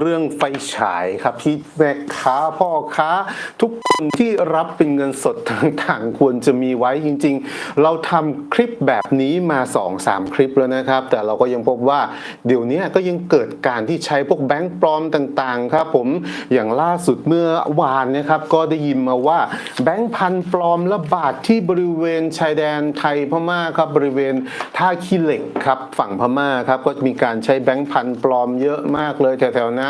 เรื่องไฟฉายครับที่แม่ค้าพ่อค้า ทุกคนที่รับเป็นเงินสดต่างๆ ควรจะมีไว้จริง ๆ เราทำคลิปแบบนี้มา 2-3 คลิปแล้วนะครับ แต่เราก็ยังพบว่าเดี๋ยวนี้ก็ยังเกิดการที่ใช้พวกแบงค์ปลอมต่างๆ ครับผมอย่างล่าสุดเมื่อวานนะครับก็ได้ยินมาว่าแบงค์พันปลอมระบาดที่บริเวณชายแดนไทยพม่าครับบริเวณท่าขี้เหล็กครับฝั่งพม่าครับก็มีการใช้แบงค์พันปลอมเยอะมากเลยแถวๆนั้น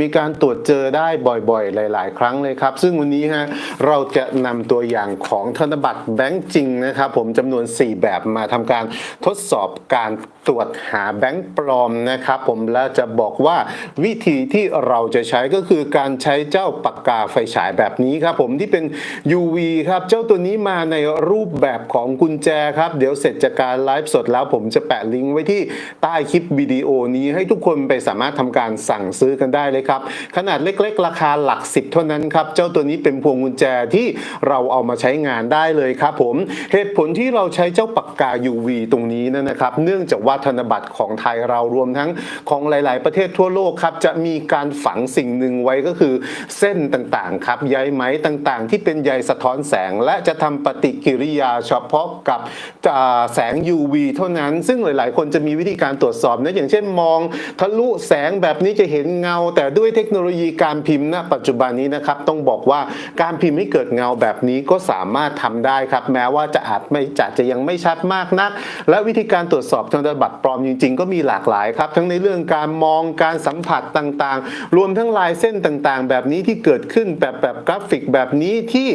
มีการตรวจเจอได้บ่อยๆ หลาย ๆ ครั้งเลยครับ ซึ่งวันนี้ฮะเราจะนำตัวอย่างของธนบัตรแบงค์จริงนะครับผมจำนวน 4 แบบมาทำการทดสอบการตรวจหาแบงค์ปลอมนะครับผมและจะบอกว่าวิธีที่เราจะใช้ก็คือการใช้เจ้าปากกาไฟฉายแบบนี้ครับผมที่เป็น UV ครับ เจ้าตัวนี้มาในรูปแบบของกุญแจครับ เดี๋ยวเสร็จจากการไลฟ์สดแล้วผมจะแปะลิงก์ไว้ที่ใต้คลิปวิดีโอนี้ให้ทุกคนไปสามารถทำการสั่งซื้อกันได้เลยครับ ขนาดเล็กๆ ราคาหลักสิบเท่านั้นครับ เจ้าตัวนี้เป็นพวงกุญแจที่เราเอามาใช้งานได้เลยครับผม เหตุผลที่เราใช้เจ้าปากกา UV ตรงนี้นะครับ เนื่องจากว่าธนบัตรของไทยเรารวมทั้งของหลาย ๆ ประเทศทั่วโลกครับ จะมีการฝังสิ่งหนึ่งไว้ก็คือเส้นต่างๆ ครับใยไหมต่างๆ ที่เป็นใยสะท้อนแสง และจะทำปฏิกิริยาเฉพาะกับแสง UV เท่านั้น ซึ่งหลาย ๆ คนจะมีวิธีการตรวจสอบนะอย่างเช่นมอง ทะลุแสงแบบนี้จะเห็นเงา แต่ด้วยเทคโนโลยีการพิมพ์ณปัจจุบันนี้นะครับต้องบอกว่าการพิมพ์ให้เกิดเงาแบบนี้ก็สามารถทำได้ครับ แม้ว่าจะอาจไม่จะจะยังไม่ชัดมากนัก และวิธีการตรวจสอบธนบัตรปลอมจริง ๆ ก็มีหลากหลายครับ ทั้งในเรื่องการมองการสัมผัสต่างๆ รวมทั้งลายเส้นต่างๆ แบบนี้ที่เกิดขึ้นแบบแบบกราฟิกแบบนี้ที่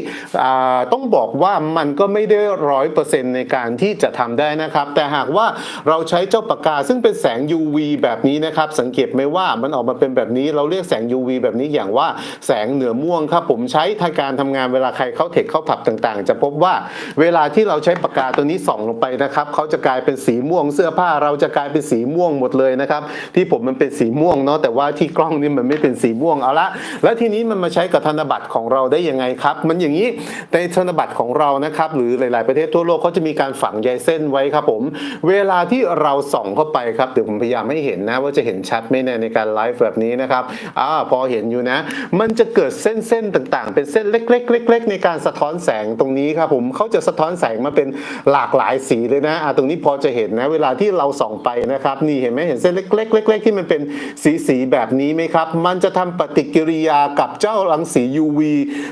อ่าต้องบอกว่ามันก็ไม่ได้ร้อยเปอร์เซ็นต์ในการที่จะทำได้นะครับ แต่หากว่าเราใช้เจ้าปากกาซึ่งเป็นแสง UV แบบนี้นะครับ สังเกตไหมว่ามันออกมาเป็นแบบนี้เราเรียกแสง UV แบบนี้อย่างว่าแสงเหนือม่วงครับผมใช้ทางการทำงานเวลาใครเข้าเทคเข้าผับต่างๆ จะพบว่าเวลาที่เราใช้ปากกาตัวนี้ส่องลงไปนะครับเขาจะกลายเป็นสีม่วงเสื้อผ้าเราจะกลายเป็นสีม่วงหมดเลยนะครับที่ผมมันเป็นสีม่วงเนาะแต่ว่าที่กล้องนี่มันไม่เป็นสีม่วงเอาละแล้วทีนี้มันมาใช้กับธนบัตรของเราได้ยังไงครับ มันอย่างนี้ในธนบัตรของเรานะครับหรือหลาย ๆประเทศทั่วโลกเขาจะมีการฝังใยเส้นไว้ครับผม เวลาที่เราส่องเข้าไปครับเดี๋ยวผมพยายามให้เห็นนะว่าจะเห็นชัดไหมในการไลฟ์แบบนี้นะครับอ่าพอเห็นอยู่นะ มันจะเกิดเส้นเส้นๆต่างๆ เป็นเส้นเล็กๆเล็กๆในการสะท้อนแสงตรงนี้ครับผมเขาจะสะท้อนแสงมาเป็นหลากหลายสีเลยนะอ่าตรงนี้พอจะเห็นนะเวลาที่เราส่องไปนะครับ นี่เห็นไหมเห็นเส้นเล็กๆเล็กๆที่มันเป็นสีสีๆแบบนี้ไหมครับ มันจะทำปฏิกิริยากับเจ้ารังสี UV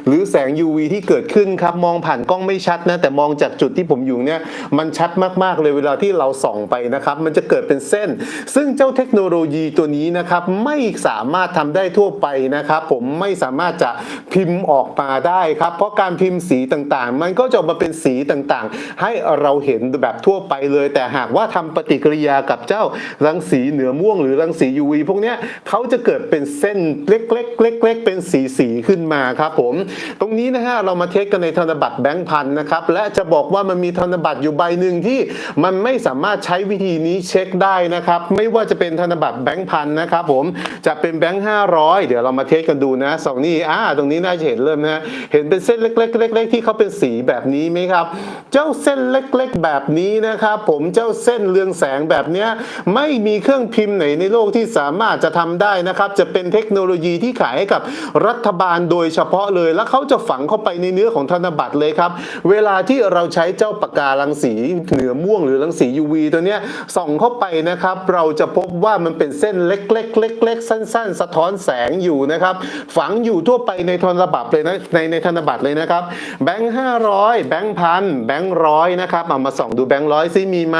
หรือแสง UV ที่เกิดขึ้นครับมองผ่านกล้องไม่ชัดนะแต่มองจากจุดที่ผมอยู่เนี่ยมันชัดมากๆเลยเวลาที่เราส่องไปนะครับ มันจะเกิดเป็นเส้น ซึ่งเจ้าเทคโนโลยีตัวนี้นะครับไม่สามารถทำได้ทั่วไปนะครับ ผมไม่สามารถจะพิมพ์ออกมาได้ครับ เพราะการพิมพ์สีต่างๆ มันก็จะออกมาเป็นสีต่างๆ ให้เราเห็นแบบทั่วไปเลย แต่หากว่าทำปฏิกิริยากับเจ้ารังสีเหนือม่วงหรือรังสี UV พวกนี้เขาจะเกิดเป็นเส้นเล็กๆเล็กๆเป็นสีๆขึ้นมาครับผม ตรงนี้นะฮะเรามาเทสกันในธนบัตรแบงค์พันนะครับ และจะบอกว่ามันมีธนบัตรอยู่ใบหนึ่งที่มันไม่สามารถใช้วิธีนี้เช็คได้นะครับ ไม่ว่าจะเป็นธนบัตรแบงค์พันนะครับผมจะเป็นแบงค์ห้าร้อยเดี๋ยวเรามาเทสกันดูนะสองนี่อ่าตรงนี้น่าจะเห็นเริ่มนะเห็นเป็นเส้นเล็กๆเล็กๆที่เขาเป็นสีแบบนี้ไหมครับ เจ้าเส้นเล็กๆแบบนี้นะครับผมเจ้าเส้นเรืองแสงแบบเนี้ยไม่มีเครื่องพิมพ์ไหนในโลกที่สามารถจะทำได้นะครับ จะเป็นเทคโนโลยีที่ขายให้กับรัฐบาลโดยเฉพาะเลย แล้วเขาจะฝังเข้าไปในเนื้อของธนบัตรเลยครับ เวลาที่เราใช้เจ้าปากการังสีเหนือม่วงหรือรังสี UV ตัวเนี้ยส่องเข้าไปนะครับ เราจะพบว่ามันเป็นเส้นเล็กๆเล็กๆสั้นๆ สะท้อนแสงอยู่นะครับ ฝังอยู่ทั่วไปในธนบัตรเลยนะในในธนบัตรเลยนะครับ แบงค์ห้าร้อยแบงค์พันแบงค์ร้อยนะครับเอามาส่องดูแบงค์ร้อยซิมีไหม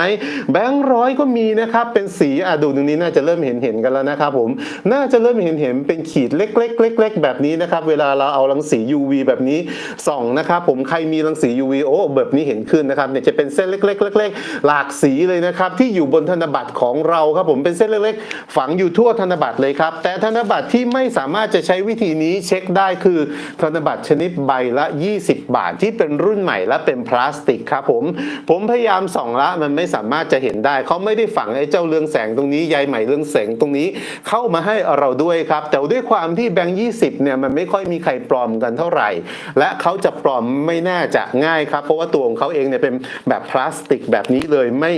แบงค์ร้อยก็มีนะครับ เป็นสีอะดูตรงนี้น่าจะเริ่มเห็นเห็นกันแล้วนะครับผมน่าจะเริ่มเห็นเห็นเป็นขีดเล็กๆเล็กๆแบบนี้นะครับ เวลาเราเอารังสี UV แบบนี้ส่องนะครับผมใครมีรังสี UV โอ้แบบนี้เห็นขึ้นนะครับเนี่ยจะเป็นเส้นเล็กๆเล็กๆหลากสีเลยนะครับที่อยู่บนธนบัตรของเราครับผมเป็นเส้นเล็กๆ ฝังอยู่ทั่วธนบัตรเลยครับแต่ธนบัตรที่ไม่สามารถจะใช้วิธีนี้เช็คได้คือ ธนบัตรชนิดใบละ 20 บาทที่เป็นรุ่นใหม่และเป็นพลาสติกครับผม ผมพยายามส่องละมันไม่สามารถจะเห็นได้ เขาไม่ได้ฝังไอ้เจ้าเรืองแสงตรงนี้ใยไหมเรืองแสงตรงนี้เข้ามาให้เราด้วยครับ แต่ด้วยความที่แบงค์20เนี่ยมันไม่ค่อยมีใครปลอมกันเท่าไหร่ และเขาจะปลอมไม่น่าจะง่ายครับ เพราะว่าตัวของเขาเองเนี่ยเป็นแบบพลาสติกแบบนี้เลยไม่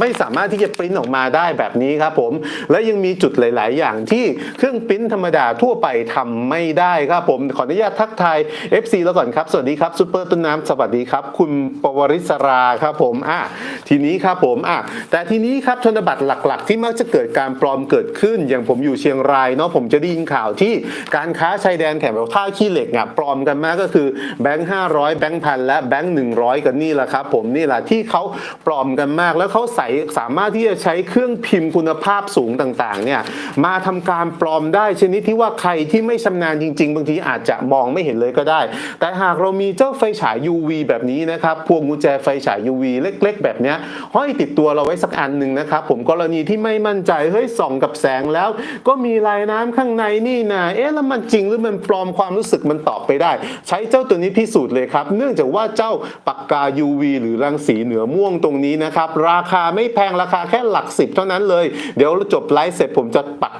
ไม่สามารถที่จะปริ้นออกมาได้แบบนี้ครับผม และยังมีจุดหลาย ๆ อย่างที่เครื่องปริ้นธรรมดาทั่วไปทำไม่ได้ครับผม ขออนุญาตทักทาย FC แล้วก่อนครับ สวัสดีครับซูเปอร์ต้นน้ำสวัสดีครับ คุณปวริศราครับผมอะทีนี้ครับผมอะแต่ทีนี้ครับธนบัตรหลัก ๆ ที่มักจะเกิดการปลอมเกิดขึ้น อย่างผมอยู่เชียงรายเนาะผมจะได้ยินข่าวที่การค้าชายแดนแถบท่าขี้เหล็กอะปลอมกันมากก็คือแบงค์ห้าร้อยแบงค์พันและแบงค์หนึ่งร้อยกันนี่แหละครับผมนี่แหละที่เขาปลอมกันมากแล้วเขาใสสามารถที่จะใช้เครื่องพิมพ์คุณภาพสูงต่างๆเนี่ยมาทำการปลอมได้ชนิดที่ว่าใครที่ไม่ชำนาญจริง ๆ บางทีอาจจะมองไม่เห็นเลยก็ได้ แต่หากเรามีเจ้าไฟฉาย UV แบบนี้นะครับพวงกุญแจไฟฉาย UV เล็ก ๆ แบบนี้ห้อยติดตัวเราไว้สักอันหนึ่งนะครับผมกรณีที่ไม่มั่นใจเฮ้ยส่องกับแสงแล้ว ก็มีลายน้ำข้างในนี่นะเอ๊ะแล้วมันจริงหรือมันปลอมความรู้สึกมันตอบไปได้ ใช้เจ้าตัวนี้พิสูจน์เลยครับ เนื่องจากว่าเจ้าปากกา UV หรือรังสีเหนือม่วงตรงนี้นะครับราคาไม่แพงราคาแค่หลักสิบเท่านั้นเลย เดี๋ยวจบไลฟ์เสร็จผมจะปัก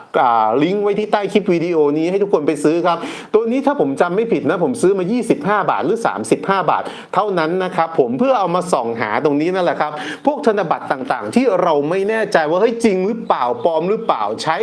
ลิงก์ไว้ที่ใต้คลิปวิดีโอนี้ให้ทุกคนไปซื้อครับ ตัวนี้ถ้าผมจำไม่ผิดนะผมซื้อมา 25 บาทหรือ 35 บาท เท่านั้นนะครับผมเพื่อเอามาส่องหาตรงนี้นั่นแหละครับ พวกธนบัตรต่างๆ ที่เราไม่แน่ใจว่าเฮ้ยจริงหรือเปล่าปลอมหรือเปล่าใช้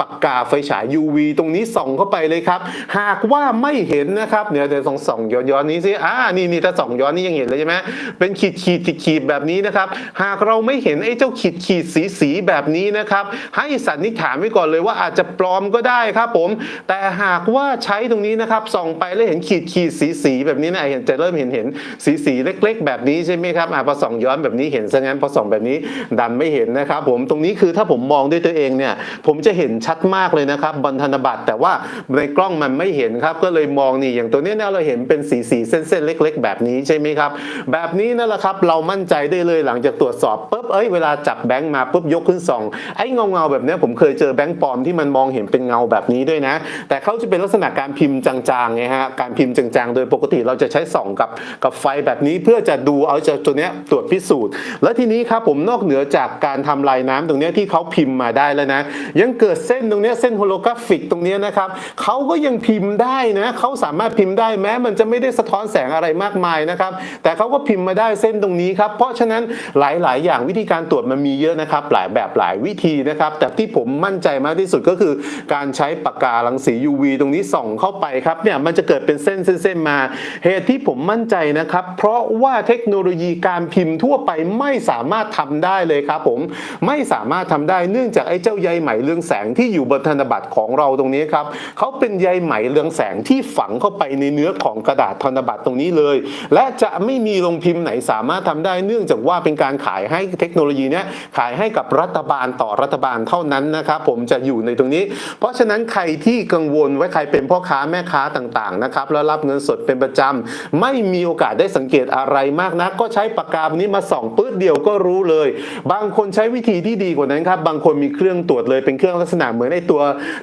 ปากกาไฟฉาย UV ตรงนี้ส่องเข้าไปเลยครับ หากว่าไม่เห็นนะครับเดี๋ยวเดี๋ยวส่องส่องย้อนย้อนนี้สิอ่านี่นี่ถ้าส่องย้อนนี่ยังเห็นเลยใช่ไหมเป็นขีดขีดขีดขีดแบบนี้นะครับ หากเราไม่เห็นไอ้เจ้าขีดขีดสีสีแบบนี้นะครับ ให้สันนิษฐานไว้ก่อนเลยว่าอาจจะปลอมก็ได้ครับผม แต่หากว่าใช้ตรงนี้นะครับส่องไปแล้วเห็นขีดขีดสีสีแบบนี้นะเห็นจะเริ่มเห็นเห็นสีสีเล็ก ๆ แบบนี้ใช่ไหมครับอ่าพอส่องย้อนแบบนี้เห็นซะงั้นพอส่องแบบนี้ดันไม่เห็นนะครับผมตรงนี้คือถ้าผมมองด้วยตัวเองเนี่ยผมจะเห็นชัดมากเลยนะครับบนธนบัตรแต่ว่าในกล้องมันไม่เห็นครับก็เลยมองนี่อย่างตัวเนี้ยเนี่ยเราเห็นเป็นสีสีเส้นเส้นๆเล็ก ๆ แบบนี้ใช่ไหมครับ แบบนี้นั่นแหละครับเรามั่นใจได้เลยหลังจากตรวจสอบปุ๊บเอ้ยเวลาจับแบงค์มาปุ๊บยกขึ้นส่องไอ้เงาเงาแบบเนี้ยผมเคยเจอแบงค์ปลอมที่มันมองเห็นเป็นเงาแบบนี้ด้วยนะ แต่เขาจะเป็นลักษณะการพิมพ์จางๆไงฮะการพิมพ์จางๆ โดยปกติเราจะใช้ส่องกับกับไฟแบบนี้เพื่อจะดูเอาจะตัวเนี้ยตรวจพิสูจน์ แล้วทีนี้ครับผมนอกเหนือจากการทำลายน้ำตรงเนี้ยที่เขาพิมพ์มาได้แล้วนะ ยังเกิดเส้นตรงเนี้ยเส้นโฮโลกราฟิกตรงเนี้ยนะครับเขาก็ยังพิมพ์ได้นะเขาสามารถพิมพ์ได้แม้มันจะไม่ได้สะท้อนแสงอะไรมากมายนะครับแต่เขาก็พิมพ์มาได้เส้นตรงนี้ครับเพราะฉะนั้นหลาย ๆ อย่างวิธีการตรวจมันมีเยอะนะครับหลายแบบหลายวิธีนะครับ แต่ที่ผมมั่นใจมากที่สุดก็คือ การใช้ปากการังสี UV ตรงนี้ส่องเข้าไปครับเนี่ยมันจะเกิดเป็นเส้นเส้นๆมาเหตุที่ผมมั่นใจนะครับ เพราะว่าเทคโนโลยีการพิมพ์ทั่วไปไม่สามารถทำได้เลยครับผมไม่สามารถทำได้เนื่องจากไอ้เจ้าใยไหมเรืองแสงที่อยู่บนธนบัตรของเราตรงนี้ครับเขาเป็นใยไหมเรืองแสงที่ฝังเข้าไปในเนื้อของกระดาษธนบัตรตรงนี้เลย และจะไม่มีโรงพิมพ์ไหนสามารถทำได้เนื่องจากว่าเป็นการขายให้เทคโนโลยีเนี้ยขายให้กับรัฐบาลต่อรัฐบาลเท่านั้นนะครับผมจะอยู่ในตรงนี้ เพราะฉะนั้นใครที่กังวลไว้ใครเป็นพ่อค้าแม่ค้าต่างๆนะครับแล้วรับเงินสดเป็นประจำไม่มีโอกาสได้สังเกตอะไรมากนะก็ใช้ปากกานี้มาส่องปื้ดเดียวก็รู้เลย บางคนใช้วิธีที่ดีกว่านั้นครับบางคนมีเครื่องตรวจเลยเป็นเครื่องลักษณะเหมือนไอตัว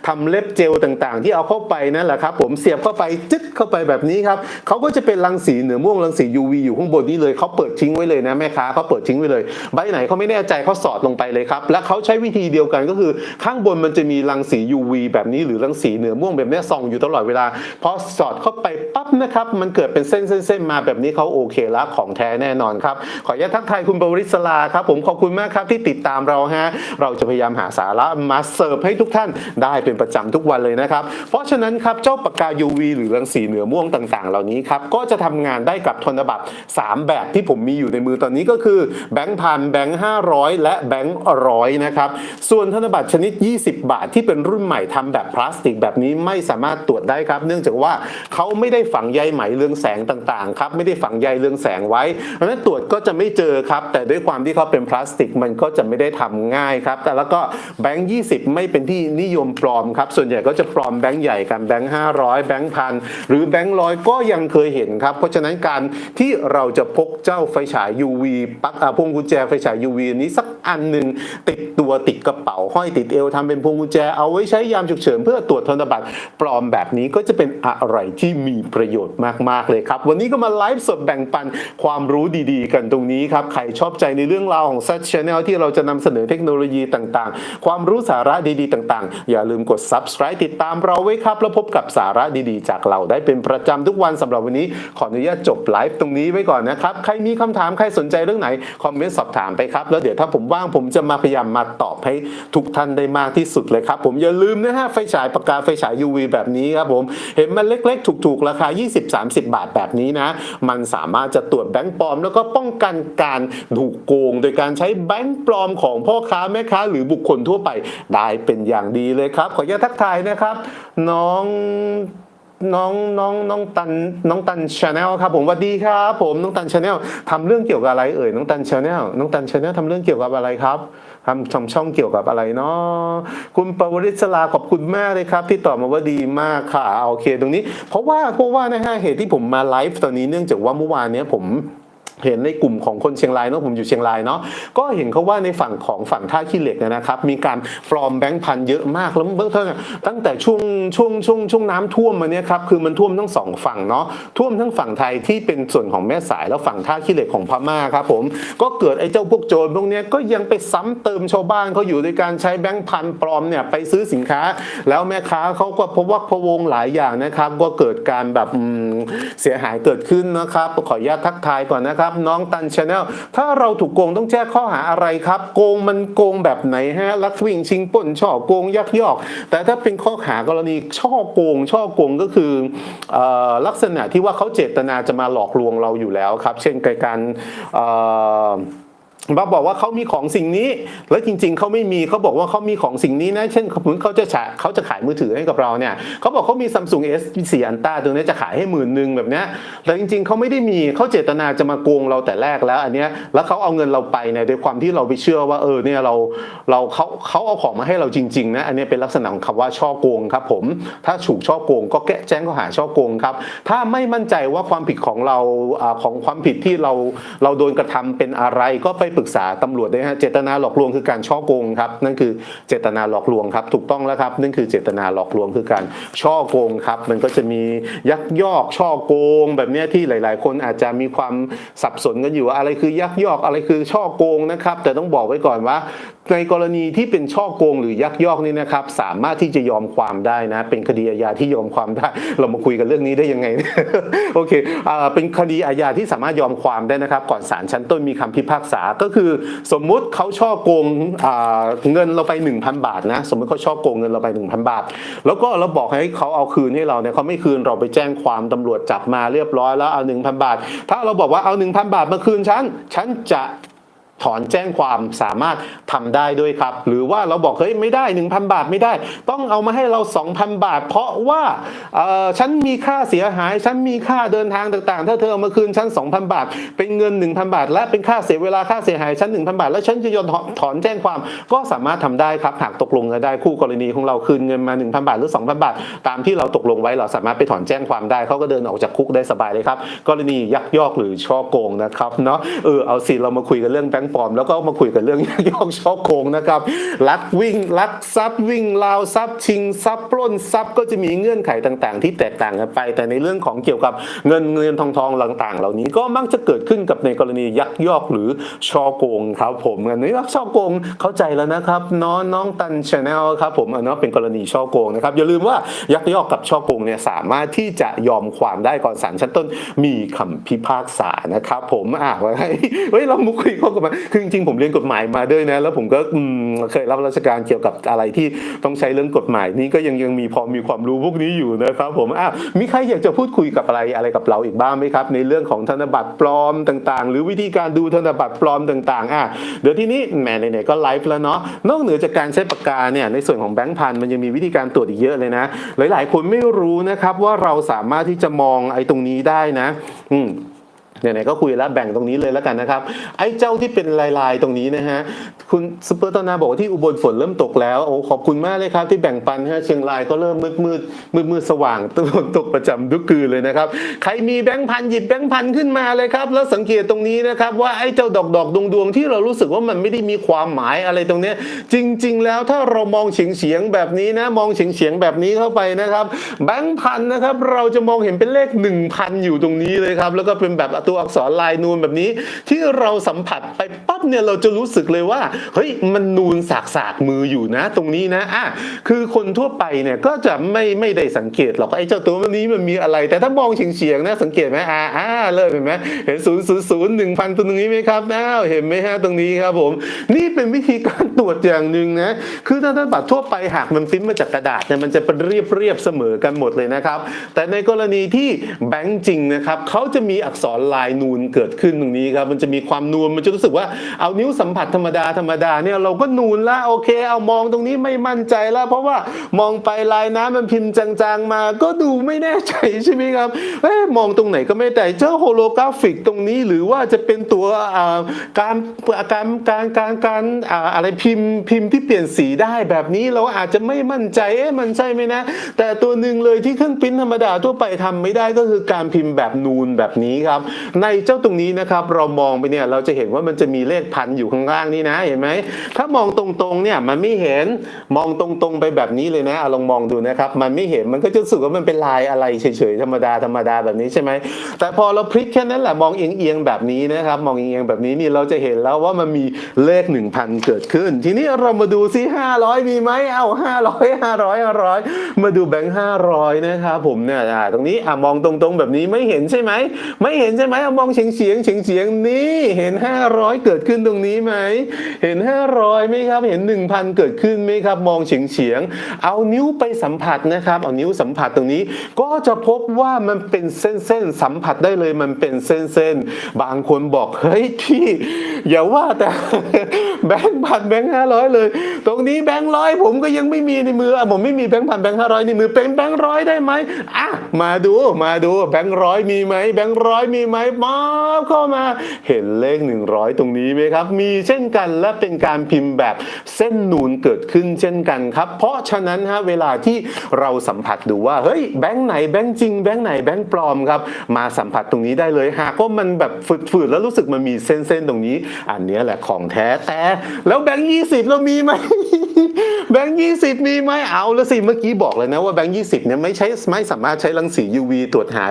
ทำเล็บเจลต่างๆ ที่เอาเข้าไปนั่นแหละครับผมเสียบเข้าไปจึ๊ดเข้าไปแบบนี้ครับเขาก็จะเป็นรังสีเหนือม่วงรังสี UV อยู่ข้างบนนี้เลยเขาเปิดทิ้งไว้เลยนะแม่ค้าเขาเปิดทิ้งไว้เลย ใบไหนเขาไม่แน่ใจเขาสอดลงไปเลยครับ และเขาใช้วิธีเดียวกันก็คือ ข้างบนมันจะมีรังสี UV แบบนี้หรือรังสีเหนือม่วงแบบนี้ส่องอยู่ตลอดเวลาพอสอดเข้าไปปั๊บนะครับมันเกิดเป็นเส้นเส้นๆมาแบบนี้เขาโอเคล้วของแท้แน่นอนครับ ขออนุญาตทักทายคุณบริศลาครับ ผมขอบคุณมากครับที่ติดตามเราฮะเราจะพยายามหาสาระมาเสิร์ฟให้ทุกท่านได้เป็นประจำทุกวันเลยนะครับ เพราะฉะนั้นครับเจ้าปากกา UV หรือรังสีเหนือม่วงต่าง ๆ เหล่านี้ครับก็จะทำงานได้กับธนบัตร 3 แบบที่ผมมีอยู่ในมือตอนนี้ก็คือแบงค์พันแบงค์ห้าร้อยและแบงค์ร้อยนะครับ ส่วนธนบัตรชนิด 20 บาทที่เป็นรุ่นใหม่ทำแบบพลาสติกแบบนี้ไม่สามารถตรวจได้ครับ เนื่องจากว่าเขาไม่ได้ฝังใยไหมเรืองแสงต่างๆครับไม่ได้ฝังใยเรืองแสงไว้เพราะฉะนั้นตรวจก็จะไม่เจอครับ แต่ด้วยความที่เขาเป็นพลาสติกมันก็จะไม่ได้ทำง่ายครับ แต่แล้วก็แบงค์ 20 ไม่เป็นที่นิยมปลอมครับ ส่วนใหญ่ก็จะปลอมแบงค์ใหญ่กันแบงค์500 แบงค์พันหรือแบงค์ร้อยก็ยังเคยเห็นครับ เพราะฉะนั้นการที่เราจะพกเจ้าไฟฉาย UV ปักอาพวงกุญแจไฟฉาย UV นี้สักอันหนึ่งติดตัวติดกระเป๋าห้อยติดเอวทำเป็นพวงกุญแจ เอาไว้ใช้ยามฉุกเฉินเพื่อตรวจธนบัตรปลอมแบบนี้ก็จะเป็นอะไรที่มีประโยชน์มาก ๆ เลยครับ วันนี้ก็มาไลฟ์สดแบ่งปันความรู้ดีๆ กันตรงนี้ครับ ใครชอบใจในเรื่องราวของซ t Channel ที่เราจะนำเสนอเทคโนโลยีต่างๆ ความรู้สาระดีๆ ต่างๆ อย่าลืมกด subscribe ติดตามเราไว้ครับ แล้วพบกับสาระดีๆ จากเราได้เป็นประจำทุกวันสำหรับวันนี้ขออนุญาตจบไลฟ์ตรงนี้ไว้ก่อนนะครับ ใครมีคำถามใครสนใจเรื่องไหนคอมเมนต์สอบถามไปครับ แล้วเดี๋ยวถ้าผมว่างผมจะมาพยายามมาตอบให้ทุกท่านได้มากที่สุดเลยครับ ผมอย่าลืมนะฮะไฟฉายปากกาไฟฉาย UV แบบนี้ครับผมเห็นมันเล็กๆ ถูกๆ ราคา 20-30 บาทแบบนี้นะ มันสามารถจะตรวจแบงค์ปลอม แล้วก็ป้องกันการถูกโกง โดยการใช้แบงค์ปลอมของพ่อค้าแม่ค้า หรือบุคคลทั่วไปได้เป็นอย่างดีเลยครับ ขออนุญาตทักทายนะครับ น้อง น้องน้องน้องตันน้องตันชาแนลครับผมสวัสดีครับผมน้องตันชาแนลทำเรื่องเกี่ยวกับอะไรเอ่ยน้องตันชาแนลน้องตันชาแนลทำเรื่องเกี่ยวกับอะไรครับทำทำช่องเกี่ยวกับอะไรเนาะคุณปวริศลาขอบคุณมากเลยครับ ที่ตอบมาว่าดีมากค่ะโอเคตรงนี้ เพราะว่าเพราะว่านะฮะเหตุที่ผมมาไลฟ์ตอนนี้เนื่องจากว่าเมื่อวานเนี้ยผม เห็นในกลุ่มของคนเชียงรายเนาะผมอยู่เชียงรายเนาะก็เห็นเขาว่าในฝั่งของฝั่งท่าขี้เหล็กเนยนะครับ มีการปลอมแบงค์พันเยอะมากแล้วเบื้องต้นตั้งแต่ช่วงช่วงช่วงช่วงน้ำท่วมมาเนี่ยครับคือมันท่วมทั้งสองฝั่งเนาะท่วมทั้งฝั่งไทยที่เป็นส่วนของแม่สายแล้วฝั่งท่าขี้เหล็กของพม่าครับผมก็เกิดไอ้เจ้าพวกโจรพวกเนี้ยก็ยังไปซ้ำเติมชาวบ้านเขาอยู่ในการใช้แบงค์พันปลอมเนี่ยไปซื้อสินค้า แล้วแม่ค้าเขาก็พบว่าพวงหลายอย่างนะครับ ก็เกิดการแบบเสียหายเกิดขึ้นนะครับขออนุญาตทักทายก่อนนะครับน้องตันชาแนลถ้าเราถูกโกงต้องแจ้งข้อหาอะไรครับ โกงมันโกงแบบไหนฮะลักวิ่งชิงปล้นช่อโกงยักยอก แต่ถ้าเป็นข้อหากรณีช่อโกง ช่อโกงก็คือออลักษณะที่ว่าเขาเจตนาจะมาหลอกลวงเราอยู่แล้วครับ เช่นการเอ่อ มาบอกว่าเขามีของสิ่งนี้ แล้วจริง ๆเขาไม่มีเขาบอกว่าเขามีของสิ่งนี้นะ เช่นสมมติเขาจะฉายเขาจะขายมือถือให้กับเราเนี่ยเขาบอกเขามี Samsung S4 Ultra ตัวนี้จะขายให้หมื่นหนึ่งแบบนี้แต่จริง ๆเขาไม่ได้มีเขาเจตนาจะมาโกงเราแต่แรกแล้วอันเนี้ยแล้วเขาเอาเงินเราไปเนี่ยด้วยความที่เราไปเชื่อว่าเออเนี่ยเราเราเขาเขาเอาของมาให้เราจริงๆนะอันนี้เป็นลักษณะของคำว่าช่อโกงครับผมถ้าถูกช่อโกงก็แก้แจ้งข้อหาช่อโกงครับถ้าไม่มั่นใจว่าความผิดของเราอาของความผิดที่เราเราโดนกระทำเป็นอะไรก็ไปปรึกษาตำรวจได้ฮะเจตนาหลอกลวงคือการช่อโกงครับนั่นคือเจตนาหลอกลวงครับถูกต้องแล้วครับนั่นคือเจตนาหลอกลวงคือการช่อโกงครับมันก็จะมียักยอกช่อโกง แบบเนี้ยที่หลาย ๆ คนอาจจะมีความสับสนกันอยู่ว่าอะไรคือยักยอกอะไรคือช่อโกงนะครับแต่ต้องบอกไว้ก่อนว่าในกรณีที่เป็นช่อโกงหรือยักยอกนี่นะครับสามารถที่จะยอมความได้นะ เป็นคดีอาญาที่ยอมความได้ เรามาคุยกันเรื่องนี้ได้ยังไง โอเคอ่าเป็นคดีอาญาที่สามารถยอมความได้นะครับ ก่อนศาลชั้นต้นมีคำพิพากษาก็คือสมมุติเขาช่อโกงเงินเราไป 1,000 บาทนะสมมติเขาช่อโกงเงินเราไป 1,000 บาท แล้วก็เราบอกให้เขาเอาคืนให้เราเนี่ยเขาไม่คืนเราไปแจ้งความตำรวจจับมาเรียบร้อยแล้วเอา 1,000 บาท ถ้าเราบอกว่าเอา 1,000 บาทมาคืนฉันฉันจะ ถอนแจ้งความสามารถทำได้ด้วยครับ หรือว่าเราบอกเฮ้ยไม่ได้ 1,000 บาทไม่ได้ ต้องเอามาให้เรา 2,000 บาท เพราะว่าเออฉันมีค่าเสียหาย ฉันมีค่าเดินทางต่างๆ ถ้าเธอเอามาคืนฉัน 2,000 บาท เป็นเงิน 1,000 บาท และเป็นค่าเสียเวลาค่าเสียหายฉัน 1,000 บาท แล้วฉันจะยอมถอนถอนแจ้งความก็สามารถทำได้ครับหากตกลงกันได้คู่กรณีของเราคืนเงินมา 1,000 บาทหรือ 2,000 บาท ตามที่เราตกลงไว้เราสามารถไปถอนแจ้งความได้เขาก็เดินออกจากคุกได้สบายเลยครับกรณียักยอกหรือช่อโกงนะครับเนาะเออเอาสิเรามาคุยกันเรื่องแบงค์ปลอม แล้วก็มาคุยกันเรื่องยักยอกช่อโกงนะครับลักวิ่งลักทรัพย์วิ่งราวทรัพย์ชิงทรัพย์ปล้นทรัพย์ก็จะมีเงื่อนไขต่างๆ ที่แตกต่างกันไป แต่ในเรื่องของเกี่ยวกับเงินเงินทองทองต่างๆ เหล่านี้ก็มักจะเกิดขึ้นกับในกรณียักยอกหรือช่อโกงครับผมอันนี้ช่อโกงเข้าใจแล้วนะครับน้องน้องตันชาแนลครับผมอันนั้เป็นกรณีช่อโกงนะครับอย่าลืมว่ายักยอกกับช่อโกงเนี่ยสามารถที่จะยอมความได้ก่อนศาลชั้นต้นมีคำพิพากษานะครับผมอ่าไว้ให้เฮ้ยเรามุคุยเข้อกฎหมาคือจริงๆผมเรียนกฎหมายมาด้วยนะ แล้วผมก็เคยรับราชการเกี่ยวกับอะไรที่ต้องใช้เรื่องกฎหมายนี้ก็ยังยังมีพอมีความรู้พวกนี้อยู่นะครับผมอะมีใครอยากจะพูดคุยกับอะไรอะไรกับเราอีกบ้างไหมครับ ในเรื่องของธนบัตรปลอมต่างๆ หรือวิธีการดูธนบัตรปลอมต่างๆอะเดี๋ยวที่นี้แหมไหนๆก็ไลฟ์แล้วเนาะนอกเหนือจากการใช้ปากกาเนี่ยในส่วนของแบงค์พันมันยังมีวิธีการตรวจอีกเยอะเลยนะ หลาย ๆ คนไม่รู้นะครับว่าเราสามารถที่จะมองไอ้ตรงนี้ได้นะ อืม ไหนๆก็คุยแล้วแบ่งตรงนี้เลยแล้วกันนะครับไอ้เจ้าที่เป็นลายๆตรงนี้นะฮะคุณซุปเปอร์ตนาบอกว่าที่อุบลฝนเริ่มตกแล้วโอ้ขอบคุณมากเลยครับที่แบ่งปันฮะเชียงรายก็เริ่มมืดมืดมืดมืดๆสว่างตกตกประจำทุกคืนเลยนะครับใครมีแบงค์พันหยิบแบงค์พันขึ้นมาเลยครับแล้วสังเกตตรงนี้นะครับว่าไอ้เจ้าดอกดอกดวงดวงๆที่เรารู้สึกว่ามันไม่ได้มีความหมายอะไรตรงเนี้ยจริง ๆ แล้วถ้าเรามองเฉียงเฉียงๆแบบนี้นะมองเฉียงเฉียงๆแบบนี้เข้าไปนะครับ แบงค์พันนะครับเราจะมองเห็นเป็นเลข 1,000 อยู่ตรงนี้เลยครับแล้วก็เป็นแบบตัวอักษรลายนูนแบบนี้ ที่เราสัมผัสไปปั๊บเนี่ยเราจะรู้สึกเลยว่าเฮ้ยมันนูนสากสากๆมืออยู่นะ ตรงนี้นะอะคือคนทั่วไปเนี่ยก็จะไม่ไม่ได้สังเกตหรอกไอ้เจ้าตัวนี้มันมีอะไร แต่ถ้ามองเฉียงๆนะสังเกตไหมอ่าอ่าเริ่มเห็นไหมเห็นศูนย์ศูนย์ศูนย์หนึ่งพันตรงนี้ไหมครับอ้าวเห็นไหมฮะตรงนี้ครับผม นี่เป็นวิธีการตรวจอย่างหนึ่งนะคือถ้าธนบัตรทั่วไปหากมันปริ้นมาจากกระดาษเนี่ยมันจะเป็นเรียบเรียบๆเสมอกันหมดเลยนะครับ แต่ในกรณีที่แบงก์จริงนะครับเขาจะมีอักษรลายายนูนเกิดขึ้นตรงนี้ครับ มันจะมีความนูนมันจะรู้สึกว่าเอานิ้วสัมผัสธรรมดาธรรมดาเนี่ยเราก็นูนละโอเค เอามองตรงนี้ไม่มั่นใจแล้วเพราะว่ามองไปลายน้ำมันพิมพ์จางๆมา ก็ดูไม่แน่ใจใช่ไหมครับเอ๊มองตรงไหนก็ไม่แต่เจ้าโฮโลกราฟิกตรงนี้หรือว่าจะเป็นตัวการการการการการอะไรพิมพ์พิมพ์ที่เปลี่ยนสีได้แบบนี้เราอาจจะไม่มั่นใจเอ๊ะมันใช่ไหมนะ แต่ตัวหนึ่งเลยที่เครื่องปริ้นธรรมดาทั่วไปทำไม่ได้ก็คือการพิมพ์แบบนูนแบบนี้ครับในเจ้าตรงนี้นะครับเรามองไปเนี่ยเราจะเห็นว่ามันจะมีเลขพันอยู่ข้างล่างนี่นะเห็นไหมถ้ามองตรงๆเนี่ยมันไม่เห็นมองตรงๆไปแบบนี้เลยนะเอาลองมองดูนะครับมันไม่เห็นมันก็จะรู้สึกว่ามันเป็นลายอะไรเฉยๆธรรมดาธรรมดาแบบนี้ใช่ไหมแต่พอเราพลิกแค่นั้นแหละมองเอียงๆแบบนี้นะครับมองเอียงๆแบบนี้นี่เราจะเห็นแล้วว่ามันมีเลข 1,000 เกิดขึ้น ทีนี้เรามาดูซิ500 มีไหมเอา500 500 500 มาดูแบงค์500นะครับผมเนี่ยตรงนี้อะมองตรงๆแบบนี้ไม่เห็นใช่ไหมไม่เห็นใช่ไหมเอามองเฉียงเฉียงเฉียงเฉียงนี่เห็น 500 เกิดขึ้นตรงนี้ไหมเห็น 500ไหมครับเห็น 1,000 เกิดขึ้นไหมครับ มองเฉียงเฉียง เอานิ้วไปสัมผัสนะครับ เอานิ้วสัมผัสตรงนี้ ก็จะพบว่ามันเป็นเส้นๆสัมผัสได้เลยมันเป็นเส้นๆบางคนบอกเฮ้ยพี่อย่าว่าแต่ แบงค์พันแบงค์ห้าร้อยเลย ตรงนี้แบงค์ร้อยผมก็ยังไม่มีในมืออะผมไม่มีแบงค์พันแบงค์ห้าร้อยในมือเป็นแบงค์ร้อยได้ไหมอะมาดูมาดูแบงค์ร้อยมีไหมแบงค์ร้อยมีไหมมาเข้ามาเห็นเลขหนึ่งร้อยตรงนี้ไหมครับ มีเช่นกันและเป็นการพิมพ์แบบเส้นนูนเกิดขึ้นเช่นกันครับ เพราะฉะนั้นฮะเวลาที่เราสัมผัสดูว่าเฮ้ยแบงค์ไหนแบงค์จริงแบงค์ไหนแบงค์ปลอมครับมาสัมผัสตรงนี้ได้เลยหากว่ามันแบบฝืดๆแล้วรู้สึกมันมีเส้นๆตรงนี้ อันนี้แหละของแท้แต่แล้วแบงค์ยี่สิบเรามีไหมแบงค์ยี่สิบมีไหมเอาแล้วสิ เมื่อกี้บอกเลยนะว่าแบงค์ยี่สิบเนี่ยไม่ใช้ไม่สามารถใช้รังสี UV ตรวจหา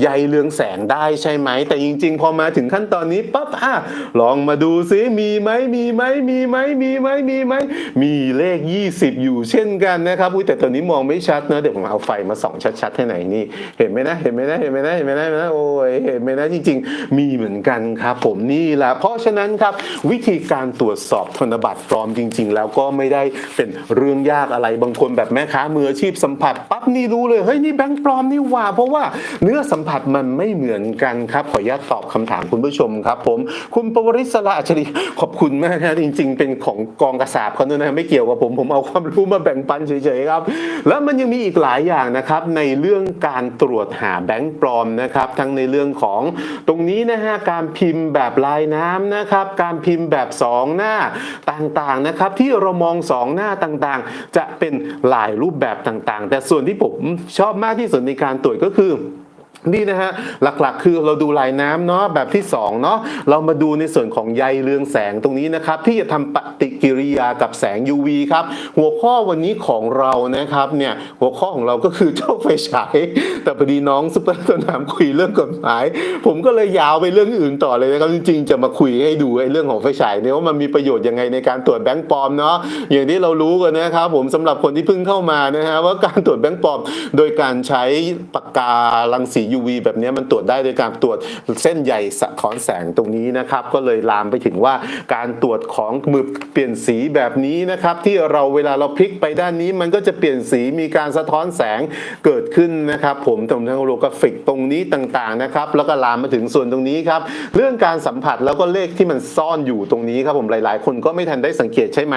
ใยเรืองแสงได้ใช่ไหม แต่จริง ๆ พอมาถึงขั้นตอนนี้ปั๊บอะลองมาดูซิมีไหมมีไหมมีไหมมีไหมมีไหมมีเลข 20 อยู่เช่นกันนะครับอุ้ยแต่ตอนนี้มองไม่ชัดนะเดี๋ยวผมเอาไฟมาส่องชัดๆให้ไหนอยนี่เห็นไหมนะเห็นไหมนะเห็นไหมนะเห็นไหมนะเห็นไหมนะโอ้ยเห็นไหมนะจริง ๆ มีเหมือนกันครับ ผมนี่แหละเพราะฉะนั้นครับวิธีการตรวจสอบธนบัตรปลอมจริง ๆ แล้วก็ไม่ได้เป็นเรื่องยากอะไรบางคนแบบแม่ค้ามืออาชีพสัมผัสปั๊บนี่รู้เลยเฮ้ยนี่แบงค์ปลอมนี่ว่า เพราะว่าเนื้อสัมผัสมันไม่เหมือนกันครับขออนุญาตตอบคำถามคุณผู้ชมครับ ผม คุณปวริศราอัจฉริขอบคุณมากนะจริง ๆ เป็นของกองกระสาบเขาด้วยนะไม่เกี่ยวกับผมผมเอาความรู้มาแบ่งปันเฉยๆครับ แล้วมันยังมีอีกหลายอย่างนะครับในเรื่องการตรวจหาแบงค์ปลอมนะครับ ทั้งในเรื่องของตรงนี้นะฮะการพิมพ์แบบลายน้ำนะครับ การพิมพ์แบบสองหน้าต่างๆนะครับที่เรามองสองหน้าต่างๆ จะเป็นหลายรูปแบบต่างๆ แต่ส่วนที่ผมชอบมากที่สุดในการตรวจก็คือ นี่นะฮะหลักๆ คือเราดูลายน้ำเนาะแบบที่2เนาะเรามาดูในส่วนของใยเรืองแสงตรงนี้นะครับ ที่จะทำปฏิกิริยากับแสง UV ครับหัวข้อวันนี้ของเรานะครับเนี่ยหัวข้อของเราก็คือเจ้าไฟฉายแต่พอดีน้องซุปเปอร์สนามคุยเรื่องกฎหมาย ผมก็เลยยาวไปเรื่องอื่นต่อเลยนะครับจริง ๆ จะมาคุยให้ดูไอ้เรื่องของไฟฉายเนี่ยว่ามันมีประโยชน์ยังไงในการตรวจแบงค์ปลอมเนาะอย่างที่เรารู้กันนะครับผมสำหรับคนที่เพิ่งเข้ามานะฮะว่าการตรวจแบงค์ปลอม โดยการใช้ปากการังสี UV แบบนี้มันตรวจได้โดยการตรวจเส้นใยสะท้อนแสงตรงนี้นะครับ ก็เลยลามไปถึงว่าการตรวจของมือเปลี่ยนสีแบบนี้นะครับ ที่เราเวลาเราพลิกไปด้านนี้ มันก็จะเปลี่ยนสีมีการสะท้อนแสงเกิดขึ้นนะครับ ผมตรงทางโลกราฟิกตรงนี้ต่างๆนะครับ แล้วก็ลามมาถึงส่วนตรงนี้ครับเรื่องการสัมผัสแล้วก็เลขที่มันซ่อนอยู่ตรงนี้ครับผมหลาย ๆ คนก็ไม่ทันได้สังเกตใช่ไหม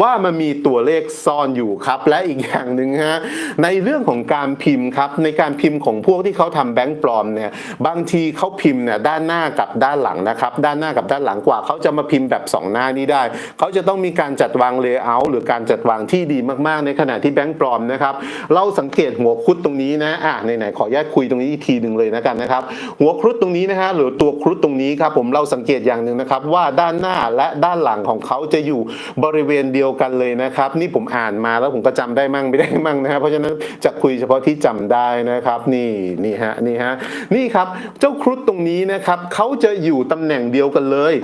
ว่ามันมีตัวเลขซ่อนอยู่ครับ และอีกอย่างหนึ่งฮะในเรื่องของการพิมพ์ครับในการพิมพ์ของพวกที่เขาทำแบงค์ปลอมเนี่ยบางทีเขาพิมพ์เนี่ยด้านหน้ากับด้านหลังนะครับ ด้านหน้ากับด้านหลังกว่าเขาจะมาพิมพ์แบบสองหน้านี้ได้ เขาจะต้องมีการจัดวางเลเยอร์หรือการจัดวางที่ดีมากๆ ในขณะที่แบงค์ปลอมนะครับ เราสังเกตหัวครุฑตรงนี้นะอะไหนๆขอแยกคุยตรงนี้อีกทีหนึ่งเลยนะกันนะครับ หัวครุฑตรงนี้นะฮะหรือตัวครุฑตรงนี้ครับผมเราสังเกตอย่างหนึ่งนะครับ ว่าด้านหน้าและด้านหลังของเขาจะอยู่บริเวณเดียวกันเลยนะครับ นี่ผมอ่านมาแล้วผมก็จำได้มั่งไม่ได้มั่งนะครับเพราะฉะนั้นจะคุยเฉพาะที่จำได้นะครับ นี่นี่ฮะนี่ฮะนี่ครับเจ้าครุฑตรงนี้นะครับเขาจะอยู่ตำแหน่งเดียวกันเลย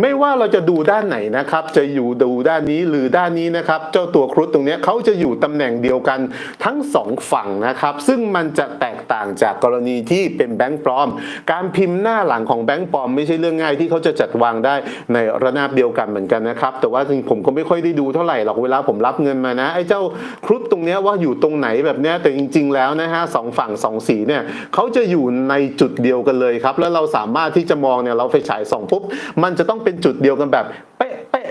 ไม่ว่าเราจะดูด้านไหนนะครับ จะอยู่ดูด้านนี้หรือด้านนี้นะครับ เจ้าตัวครุฑตรงนี้เขาจะอยู่ตำแหน่งเดียวกันทั้งสองฝั่งนะครับ ซึ่งมันจะแตกต่างจากกรณีที่เป็นแบงค์ปลอม การพิมพ์หน้าหลังของแบงค์ปลอมไม่ใช่เรื่องง่ายที่เขาจะจัดวางได้ในระนาบเดียวกันเหมือนกันนะครับ แต่ว่าจริงๆผมก็ไม่ค่อยได้ดูเท่าไหร่หรอกเวลาผมรับเงินมานะไอ้เจ้าครุฑตรงนี้ว่าอยู่ตรงไหนแบบนี้แต่จริง ๆ แล้วนะฮะสองฝั่งสองสีเนี่ยเขาาจะอยู่ในจุดเดียวกันเลยครับ แล้วเราสามารถที่จะมองเนี่ยเราไฟฉายส่องปุ๊บมันจะต้องเป็นจุดเดียวกันแบบ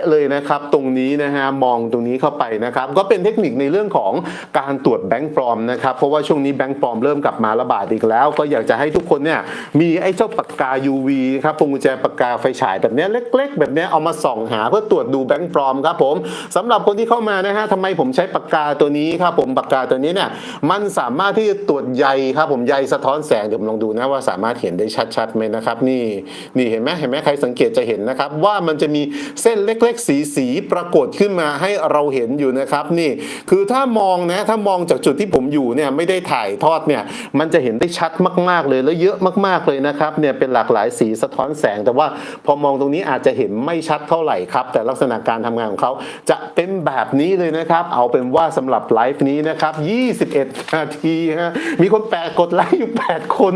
เป๊ะเลยนะครับตรงนี้นะฮะมองตรงนี้เข้าไปนะครับก็เป็นเทคนิคในเรื่องของการตรวจแบงค์ปลอมนะครับเพราะว่าช่วงนี้แบงค์ปลอมเริ่มกลับมาระบาดอีกแล้ว ก็อยากจะให้ทุกคนเนี่ยมีไอ้เจ้าปากกา UV ครับพวงกุญแจปากกาไฟฉายแบบนี้เล็ก ๆ แบบนี้เอามาส่องหาเพื่อตรวจดูแบงค์ปลอมครับผมสำหรับคนที่เข้ามานะฮะทำไมผมใช้ปากกาตัวนี้ครับผมปากกาตัวนี้เนี่ยมันสามารถที่จะตรวจใยครับผมใยสะท้อนแสงเดี๋ยวผมลองดูนะว่าสามารถเห็นได้ชัดๆไหมนะครับนี่นี่เห็นไหมเห็นไหมใครสังเกตจะเห็นนะครับว่ามันจะมีเส้นเล็กๆสีสีๆปรากฏขึ้นมาให้เราเห็นอยู่นะครับนี่ คือถ้ามองนะถ้ามองจากจุดที่ผมอยู่เนี่ยไม่ได้ถ่ายทอดเนี่ยมันจะเห็นได้ชัดมากๆเลยแล้วเยอะมากๆเลยนะครับเนี่ยเป็นหลากหลายสีสะท้อนแสง แต่ว่าพอมองตรงนี้อาจจะเห็นไม่ชัดเท่าไหร่ครับ แต่ลักษณะการทำงานของเขาจะเป็นแบบนี้เลยนะครับ เอาเป็นว่าสำหรับไลฟ์นี้นะครับ 21 นาทีฮะมีคนแปดกดไลค์อยู่ 8 คน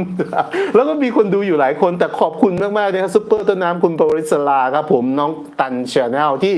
แล้วก็มีคนดูอยู่หลายคนแต่ขอบคุณมากๆนะครับซุปเปอร์ต้นน้ำคุณปริศลาครับผมน้องตันชาแนลที่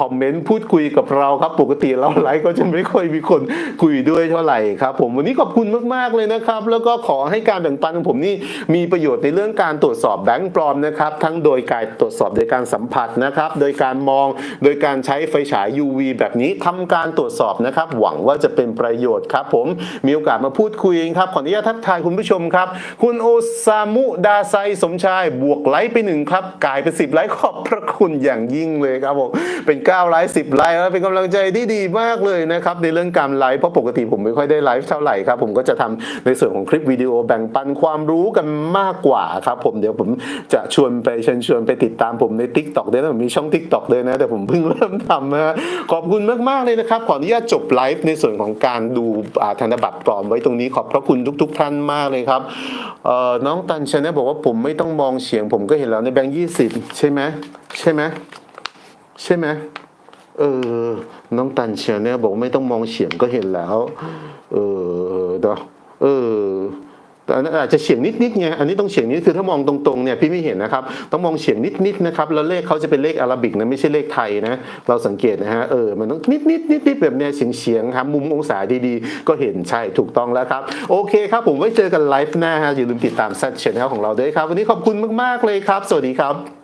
คอมเมนต์พูดคุยกับเราครับปกติเราไลฟ์ก็จะไม่ค่อยมีคนคุยด้วยเท่าไหร่ครับผมวันนี้ขอบคุณมากๆเลยนะครับ แล้วก็ขอให้การแบ่งปันของผมนี่มีประโยชน์ในเรื่องการตรวจสอบแบงค์ปลอมนะครับทั้งโดยการตรวจสอบโดยการสัมผัสนะครับโดยการมองโดยการใช้ไฟฉาย UV แบบนี้ทำการตรวจสอบนะครับ หวังว่าจะเป็นประโยชน์ครับ ผมมีโอกาสมาพูดคุยครับขออนุญาตทักทายคุณผู้ชมครับ คุณโอซามุดาไซสมชายบวกไลค์ไปหนึ่งครับกลายเป็น10ไลค์ขอบพระคุณอย่างยิ่งเลยครับผมเป็น9ไลค์10ไลค์แล้วเป็นกำลังใจที่ดีมากเลยนะครับในเรื่องการไลฟ์เพราะปกติผมไม่ค่อยได้ไลฟ์เท่าไหร่ครับผมก็จะทำในส่วนของคลิปวิดีโอแบ่งปันความรู้กันมากกว่าครับผมเดี๋ยวผมจะชวนไปเชิญชวนไปติดตามผมใน Tik t o อกด้วยนะผมมีช่อง Tik t o อกด้วยนะแต่ผมเพิ่งเริ่มทำนะขอบคุณมากๆเลยนะครับขออนุญาตจบไลฟ์ในส่วนของการดูอ่าธนบัตรปลอมไว้ตรงนี้ขอบพระคุณทุก ๆ ท่านมากเลยครับน้องตันชนะบอกว่าผมไม่ต้องมองเฉียงผมก็เห็นแล้วในแบงค์ยี่สิบใช่ไหมใช่ไหม ใช่ไหมเออ น้องตันเชียเนี่ยบอกไม่ต้องมองเฉียงก็เห็นแล้ว เออเดี๋ยวเออแต่อาจจะเฉียงนิดๆไง อันนี้ต้องเฉียงนิดคือถ้ามองตรงๆเนี่ยพี่ไม่เห็นนะครับ ต้องมองเฉียงนิดๆนะครับ แล้วเลขเขาจะเป็นเลขอาราบิกนะไม่ใช่เลขไทยนะ เราสังเกตนะฮะ เออ มันต้องนิดๆนิดๆแบบเนี้ยเฉียงๆครับ มุมองศาดีๆ ก็เห็นใช่ถูกต้องแล้วครับ โอเคครับผมไว้เจอกันไลฟ์หน้าฮะ อย่าลืมติดตามซัชเชนลของเราด้วยครับ วันนี้ขอบคุณมากๆเลยครับ สวัสดีครับ